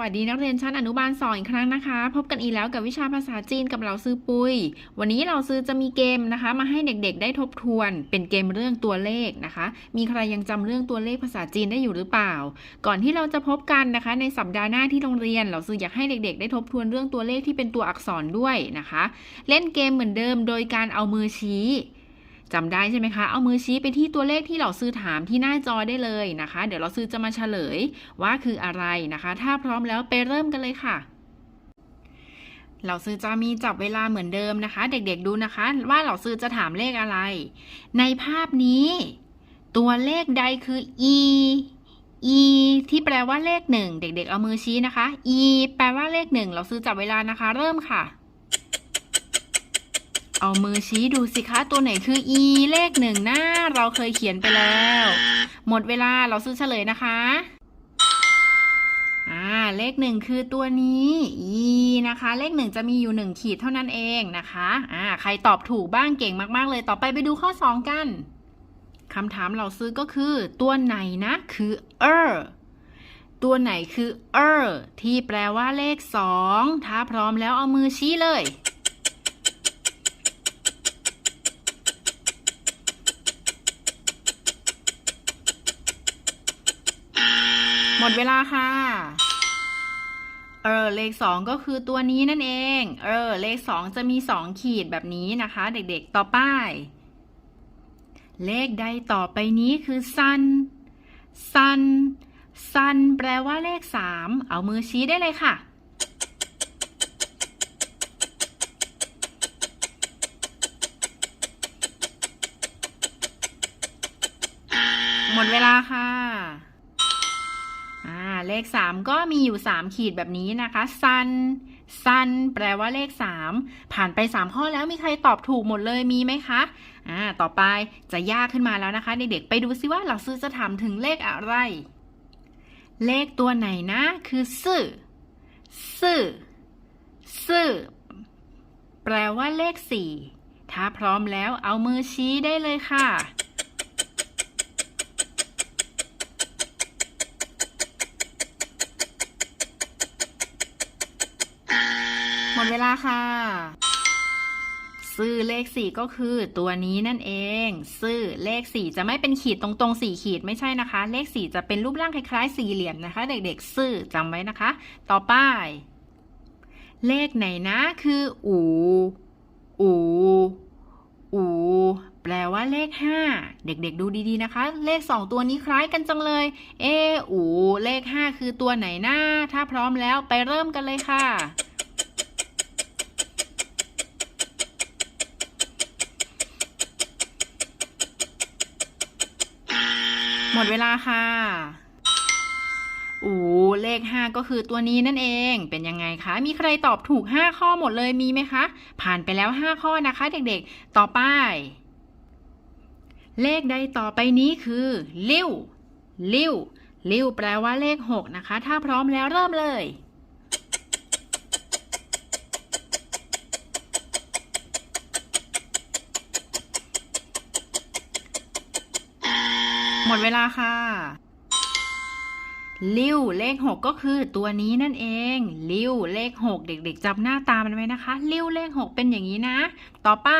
วัสดีนักเรียนชั้นอนุบาลสองอีกครั้งนะคะ พบกันอีกแล้วกับวิชาภาษาจีนกับเราซื้อปุยวันนี้เราซื้อจะมีเกมนะคะ มาให้เด็กๆ ได้ทบทวน เป็นเกมเรื่องตัวเลขนะคะ มีใครยังจำเรื่องตัวเลขภาษาจีนได้อยู่หรือเปล่า ก่อนที่เราจะพบกันนะคะ ในสัปดาห์หน้าที่โรงเรียน เราซื้ออยากให้เด็กๆ ได้ทบทวนเรื่องตัวเลขที่เป็นตัวอักษรด้วยนะคะ เล่นเกมเหมือนเดิม โดยการเอามือชี้ จำได้ใช่ไหมคะ เอามือชี้ไปที่ตัวเลขที่เราซื้อถามที่หน้าจอได้เลยนะคะ เดี๋ยวเราซื้อจะมาเฉลยว่าคืออะไรนะคะ ถ้าพร้อมแล้วไปเริ่มกันเลยค่ะเราซื้อจะมีจับเวลาเหมือนเดิมนะคะ เด็กๆดูนะคะ ว่าเราซื้อจะถามเลขอะไร ในภาพนี้ ตัวเลขใดคือ e e ที่แปลว่าเลขหนึ่งเด็กๆเอามือชี้นะคะ e แปลว่าเลขหนึ่งเราซื้อจับเวลานะคะ เริ่มค่ะ เอามือชี้ดูสิคะตัวไหนคือ e เลขหนึ่งนะเราเคยเขียนไปแล้ว หมดเวลาเราซื้อเฉลยนะคะอ่าเลขหนึ่งคือตัวนี้ e นะคะ เลขหนึ่งจะมีอยู่หนึ่งขีดเท่านั้นเองนะคะอ่าใครตอบถูกบ้างเก่งมาก ๆ เลยต่อไปไปดูข้อ2กันคำถามเราซื้อก็คือ ตัวไหนนะคือ er ตัวไหนคือ er ที่แปลว่าเลข2ถ้าพร้อมแล้วเอามือชี้เลย หมดเวลาค่ะ เออ เลขสองก็คือตัวนี้นั่นเอง เออ เลขสองจะมีสองขีดแบบนี้นะคะ เด็กๆ ต่อไป เลขใดต่อไปนี้คือสั้น สั้น สั้นแปลว่าเลขสาม เอามือชี้ได้เลยค่ะ เลข 3 ก็มีอยู่ 3 ขีดแบบนี้นะคะ sun sun แปลว่าเลข 3 ผ่านไป 3 ข้อแล้วมีใครตอบถูกหมดเลยมีไหมคะอ่าต่อไปจะยากขึ้นมาแล้วนะคะ เด็กๆไปดูซิว่าหลักซื้อจะถามถึงเลขอะไร เลขตัวไหนนะ คือซื่อซื่อซื่อแปลว่าเลข 4 ถ้าพร้อมแล้วเอามือชี้ได้เลยค่ะ หม ดเวลาค่ะ ซื่อเลขสี่ก็คือตัวนี้นั่นเอง ซื่อเลขสี่จะไม่เป็นขีดตรงๆสี่ขีดไม่ใช่นะคะ เลขสี่จะเป็นรูปร่างคล้ายๆ สี่เหลี่ยมนะคะ เด็กๆ ซื่อจำไว้นะคะ ต่อไป เลขไหนนะคืออูอูอูแปลว่าเลขห้าเด็กๆดูดีๆนะคะ เลขสองตัวนี้คล้ายกันจังเลย เอออูเลขห้าคือตัวไหนนะถ้าพร้อมแล้วไปเริ่มกันเลยค่ะ หมดเวลาค่ะอูเลข 5 ก็คือตัวนี้นั่นเอง เป็นยังไงคะ มีใครตอบถูก 5 ข้อหมดเลยมีไหมคะ ผ่านไปแล้ว 5 ข้อนะคะ เด็กๆ ต่อไป เลขใดต่อไปนี้คือลิ้วลิ้วลิ้วแปลว่าเลข 6 นะคะ ถ้าพร้อมแล้วเริ่มเลย หมดเวลาค่ะลิ้วเลข 6 ก็คือตัวนี้นั่นเองลิ้วเลข 6 เด็กๆจำหน้าตามันไว้นะคะลิ้วเลข 6 เป็นอย่างนี้นะ ต่อไป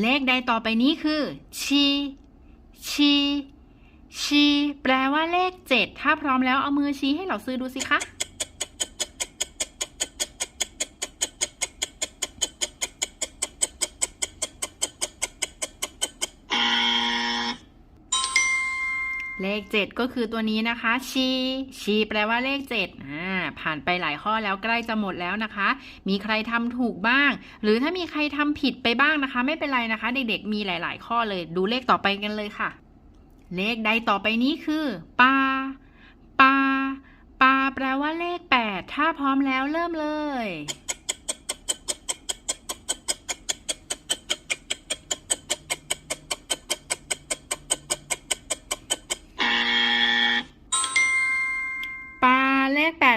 เลขใดต่อไปนี้คือชีชีชีแปลว่าเลข 7 ถ้าพร้อมแล้วเอามือชี้ให้เราซื้อดูสิคะ เลข 7 ก็คือตัวนี้นะคะ ชีชีแปลว่าเลข7อ่าผ่านไปหลายข้อแล้วใกล้จะหมดแล้วนะคะ มีใครทำถูกบ้าง หรือถ้ามีใครทำผิดไปบ้างนะคะ ไม่เป็นไรนะคะ เด็กๆมีหลาย ๆ ข้อเลยดูเลขต่อไปกันเลยค่ะ เลขใดต่อไปนี้คือปาปาปาแปลว่าเลข 8 ถ้าพร้อมแล้วเริ่มเลย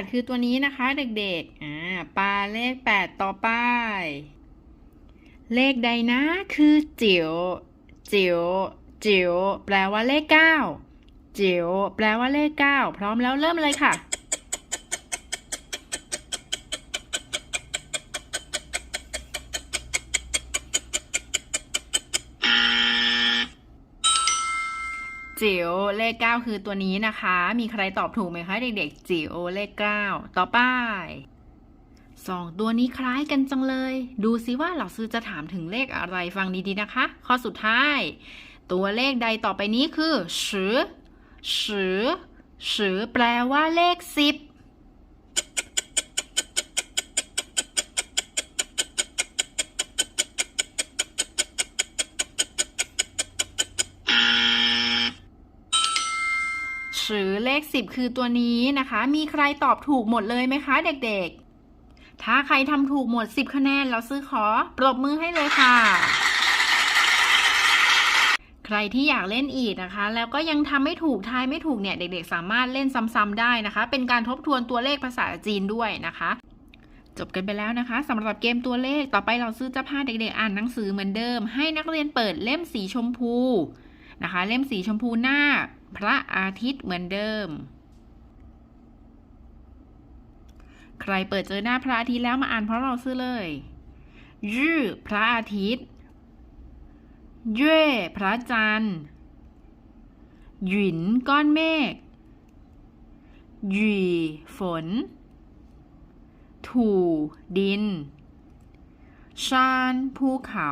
8 คือตัวนี้นะคะเด็กๆ อ่าปลาเลข 8 ต่อไป เลขใดนะคือจิ๋ว จิ๋ว จิ๋ว แปลว่าเลข 9 จิ๋ว แปลว่าเลข 9 พร้อมแล้วเริ่มเลยค่ะ จิ๋วเลขเก้าคือตัวนี้นะคะ มีใครตอบถูกไหมคะเด็กๆ จิ๋วเลขเก้าต่อไปสองตัวนี้คล้ายกันจังเลย ดูซิว่าเหล่าซื้อจะถามถึงเลขอะไรฟังดีๆนะคะ ข้อสุดท้าย ตัวเลขใดต่อไปนี้คือสือสือสือแปลว่าเลขสิบ หรือเล ข 10 คือตัวนี้นะคะ มีใครตอบถูกหมดเลยไหมคะเด็กๆ ถ้าใครทำถูกหมด 10 คะแนนเราซื้อขอปรบมือให้เลยค่ะ ใครที่อยากเล่นอีกนะคะ แล้วก็ยังทำไม่ถูกทายไม่ถูกเนี่ยเด็กๆ สามารถเล่นซ้ำๆได้นะคะ เป็นการทบทวนตัวเลขภาษาจีนด้วยนะคะจบกันไปแล้วนะคะสำหรับเกมตัวเลขต่อไปเราซื้อจะพาเด็กๆอ่านหนังสือเหมือนเดิม ให้นักเรียนเปิดเล่มสีชมพูนะคะ เล่มสีชมพูหน้า พระอาทิตย์เหมือนเดิม ใครเปิดเจอหน้าพระอาทิตย์แล้วมาอ่านเพราะเราซื้อเลยยื่พระอาทิตย์ เย่พระจันทร์หยินก้อนเมฆหยีฝน ถูดิน ชานภูเขา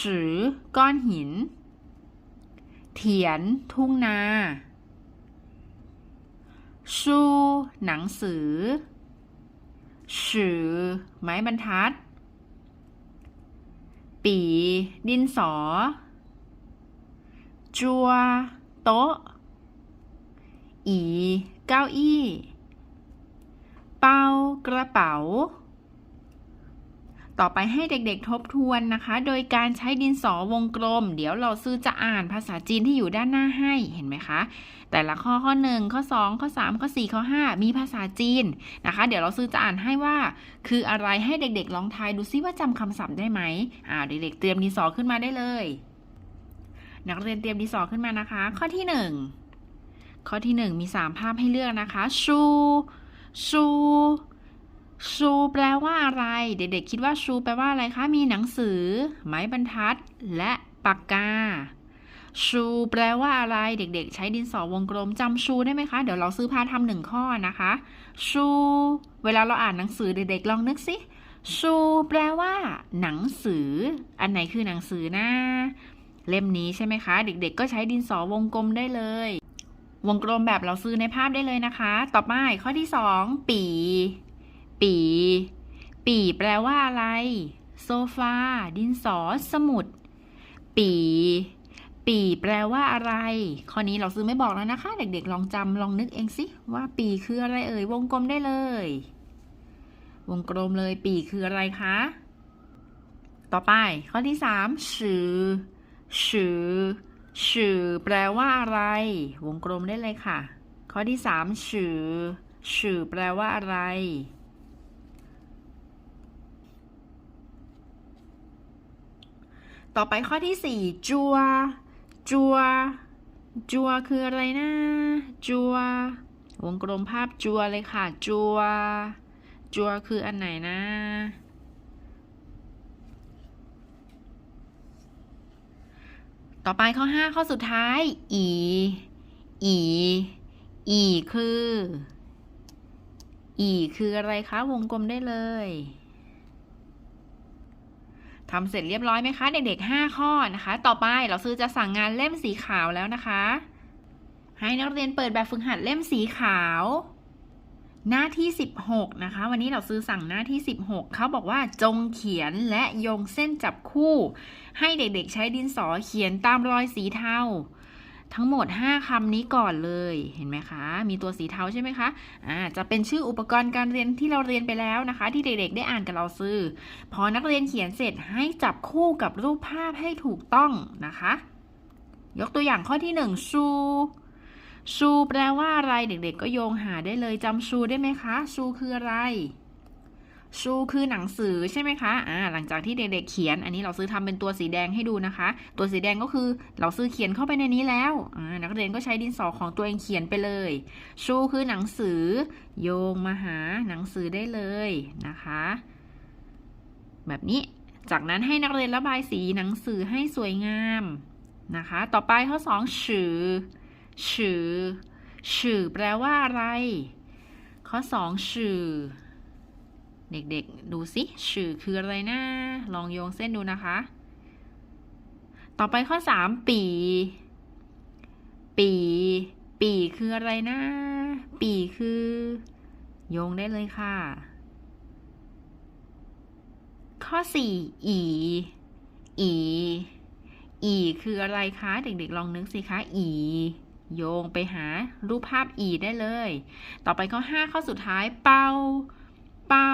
สือก้อนหิน เถียน ทุ่งนาชูหนังสือสือไม้บรรทัด ปี ดินสอ จัว โต๊ะ อี เก้าอี้ เป้ากระเป๋า ต่อไปให้เด็กๆทบทวนนะคะ โดยการใช้ดินสอวงกลม เดี๋ยวเราซื้อจะอ่านภาษาจีนที่อยู่ด้านหน้าให้เห็นไหมคะ แต่ละข้อข้อ 1 ข้อ 2 ข้อ 3 ข้อ 4 ข้อ 5 มีภาษาจีนนะคะ เดี๋ยวเราซื้อจะอ่านให้ว่า คืออะไรให้เด็กๆลองทายดูซิว่าจำคำศัพท์ได้ไหมอ่าเด็กๆเตรียมดินสอขึ้นมาได้เลย นักเรียนเตรียมดินสอขึ้นมานะคะ ข้อที่ 1 ข้อที่ 1 มี 3 ภาพให้เลือกนะคะชูชู ชูแปลว่าอะไร เด็กๆคิดว่าชูแปลว่าอะไรคะ มีหนังสือ ไม้บรรทัด และปากกา ชูแปลว่าอะไรเด็กๆ ใช้ดินสอวงกลมจำชูได้ไหมคะ เดี๋ยวเราซื้อพาทำหนึ่งข้อนะคะ ชู เวลาเราอ่านหนังสือเด็กๆลองนึกสิชูแปลว่า หนังสือ อันไหนคือหนังสือนะ เล่มนี้ใช่ไหมคะ เด็กๆ ก็ใช้ดินสอวงกลมได้เลย วงกลมแบบเราซื้อในภาพได้เลยนะคะ ต่อไปข้อที่ 2 ปี ปี ปีแปลว่าอะไร โซฟา ดินสอ สมุด ปี ปีแปลว่าอะไร ข้อนี้เราซื้อไม่บอกแล้วนะคะ เด็กๆ ลองจำลองนึกเองสิ ว่าปีคืออะไรเอ่ย วงกลมได้เลย วงกลมเลย ปีคืออะไรคะ ต่อไป ข้อที่สามชื่อชื่อชื่อแปลว่าอะไร วงกลมได้เลยค่ะ ข้อที่สามชื่อชื่อแปลว่าอะไร ต่อไปข้อที่สี่จัว จัว จัวคืออะไรนะ จัว วงกลมภาพจัวเลยค่ะ จัว จัวคืออันไหนนะ ต่อไปข้อ 5 ข้อสุดท้าย อี อี อีคือ อีคืออะไรคะ วงกลมได้เลย ทำเสร็จเรียบร้อยไหมคะ เด็กๆ 5 ข้อนะคะ ต่อไปเราซื้อจะสั่งงานเล่มสีขาวแล้วนะคะ ให้นักเรียนเปิดแบบฝึกหัดเล่มสีขาว หน้าที่ 16 นะคะ วันนี้เราซื้อสั่งหน้าที่ 16 เขาบอกว่าจงเขียนและโยงเส้นจับคู่ ให้เด็กๆ ใช้ดินสอเขียนตามรอยสีเทา ทั้งหมด 5คำนี้ก่อนเลยเห็นไหมคะ มีตัวสีเทาใช่ไหมคะอ่าจะเป็นชื่ออุปกรณ์การเรียนที่เราเรียนไปแล้วนะคะ ที่เด็กๆได้อ่านกับเราซื้อ พอนักเรียนเขียนเสร็จให้จับคู่กับรูปภาพให้ถูกต้องนะคะ ยกตัวอย่างข้อที่1ชูชูแปลว่าอะไรเด็กๆ ก็โยงหาได้เลยจำชูได้ไหมคะชูคืออะไร ชูคือหนังสือใช่ไหมคะอ่าหลังจากที่เด็กๆเขียน อันนี้เราซื้อทำเป็นตัวสีแดงให้ดูนะคะ ตัวสีแดงก็คือเราซื้อเขียนเข้าไปในนี้แล้วอ่านักเรียนก็ใช้ดินสอของตัวเองเขียนไปเลย ชูคือหนังสือ โยงมาหาหนังสือได้เลยนะคะ แบบนี้จากนั้นให้นักเรียนระบายสีหนังสือให้สวยงามนะคะ ต่อไปข้อสองฉือฉือฉือแปลว่าอะไร ข้อสองฉือ เด็กๆ ดูสิฉือคืออะไรนะ ลองโยงเส้นดูนะคะ ต่อไปข้อสามปี ปี ปีคืออะไรนะ ปีคือ โยงได้เลยค่ะ ข้อสี่อี อี อีคืออะไรคะ เด็กๆ ลองนึกสิคะ อีโยงไปหารูปภาพอีได้เลย ต่อไปข้อ 5 ข้อสุดท้ายเป่า เป่า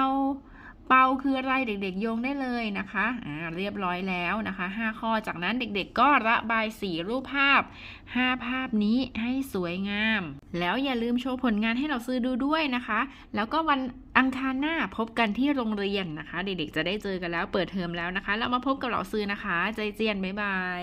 เป่าคืออะไรเด็กๆโยงได้เลยนะคะอ่าเรียบร้อยแล้วนะคะ 5 ข้อจากนั้นเด็กๆก็ระบายสีรูปภาพ 5 ภาพนี้ให้สวยงาม แล้วอย่าลืมโชว์ผลงานให้เราซื้อดูด้วยนะคะ แล้วก็วันอังคารหน้าพบกันที่โรงเรียนนะคะ เด็กๆจะได้เจอกันแล้วเปิดเทอมแล้วนะคะ แล้วมาพบกับเราซื้อนะคะ ใจเจียนบ๊ายบาย